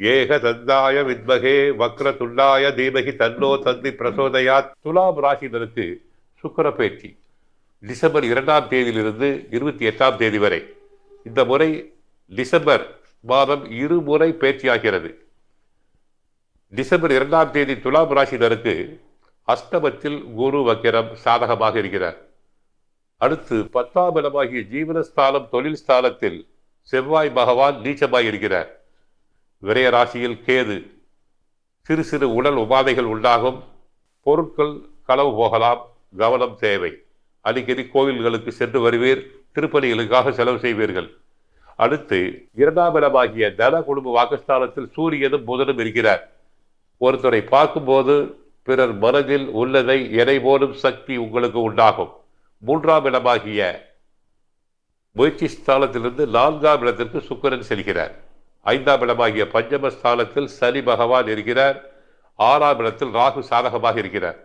ஏக தந்தாய வித்மகே வக்ர துண்டாய தீமகி தன்னோ தந்தி பிரசோதயாத். துலாம் ராசினருக்கு சுக்கர பேச்சு டிசம்பர் இரண்டாம் தேதியிலிருந்து இருபத்தி எட்டாம் தேதி வரை. இந்த முறை டிசம்பர் மாதம் இருமுறை பேச்சியாகிறது டிசம்பர் இரண்டாம் தேதி துலாம் ராசினருக்கு அஷ்டமத்தில் குரு வக்கிரம் சாதகமாக இருக்கிறார். அடுத்து பத்தாம் இடமாகிய ஜீவனஸ்தானம் தொழில் ஸ்தானத்தில் செவ்வாய் பகவான் நீச்சமாக இருக்கிறார். விரய ராசியில் கேது. சிறு சிறு உடல் உபாதைகள் உண்டாகும். பொருட்கள் களவு போகலாம். கவனம் தேவை. அடிக்கடி கோவில்களுக்கு சென்று வருவீர். திருப்பணிகளுக்காக செலவு செய்வீர்கள். அடுத்து இரண்டாம் இடமாகிய தன குடும்ப வாக்குஸ்தானத்தில் சூரியனும் புதனும் இருக்கிறார். ஒருத்தரை பார்க்கும்போது பிறர் மனதில் உள்ளதை எடை போடும் சக்தி உங்களுக்கு உண்டாகும். மூன்றாம் இடமாகிய முயற்சி ஸ்தானத்திலிருந்து நான்காம் இடத்திற்கு சுக்கரன் செல்கிறார். ஐந்தாம் இடமாகிய பஞ்சம ஸ்தானத்தில் சனி பகவான் இருக்கிறார். ஆறாம் இடத்தில் ராகு சாதகமாக இருக்கிறார்.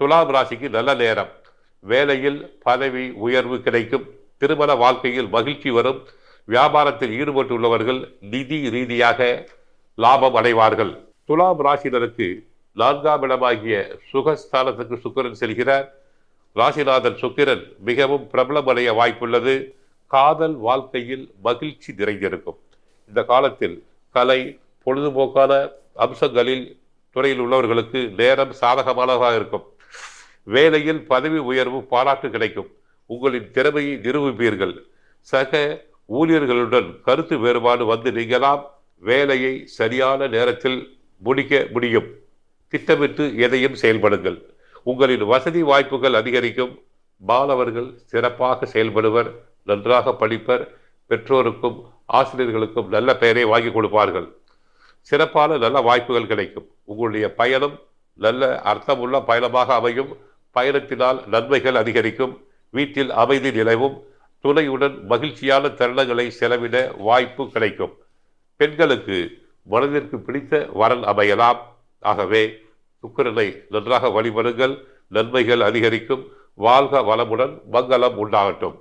துலாம் ராசிக்கு நல்ல நேரம். வேலையில் பதவி உயர்வு கிடைக்கும். திருமண வாழ்க்கையில் மகிழ்ச்சி வரும். வியாபாரத்தில் ஈடுபட்டுள்ளவர்கள் நிதி ரீதியாக லாபம் அடைவார்கள். துலாம் ராசினருக்கு நான்காம் இடமாகிய சுகஸ்தானத்துக்கு சுக்கிரன் செல்கிறார். ராசிநாதன் சுக்கிரன் மிகவும் பிரபலமடைய வாய்ப்புள்ளது. காதல் வாழ்க்கையில் மகிழ்ச்சி நிறைந்திருக்கும். இந்த காலத்தில் கலை பொழுதுபோக்கான அம்சங்களில் துறையில் உள்ளவர்களுக்கு நேரம் சாதகமானதாக இருக்கும். வேலையில் பதவி உயர்வு பாராட்டு கிடைக்கும். உங்களின் திறமையை நிரூபிப்பீர்கள். சக ஊழியர்களுடன் கருத்து வேறுபாடு வந்து நீங்களாம் வேலையை சரியான நேரத்தில் முடிக்க முடியும். திட்டமிட்டு எதையும் செயல்படுங்கள். உங்களின் வசதி வாய்ப்புகள் அதிகரிக்கும். மாணவர்கள் சிறப்பாக செயல்படுவர் நன்றாக படிப்பர் பெற்றோருக்கும் ஆசிரியர்களுக்கும் நல்ல பெயரை வாங்கி கொடுப்பார்கள். சிறப்பான நல்ல வாய்ப்புகள் கிடைக்கும். உங்களுடைய பயணம் நல்ல அர்த்தமுள்ள பயணமாக அமையும். பயணத்தினால் நன்மைகள் அதிகரிக்கும். வீட்டில் அமைதி நிலவும். துணையுடன் மகிழ்ச்சியான தருணங்களை செலவிட வாய்ப்பு கிடைக்கும். பெண்களுக்கு மனதிற்கு பிடித்த வரன் அமையலாம். ஆகவே சுக்கிரனை நன்றாக வழிபடுங்கள். நன்மைகள் அதிகரிக்கும். வாழ்க வளமுடன் மங்களம் உண்டாகட்டும்.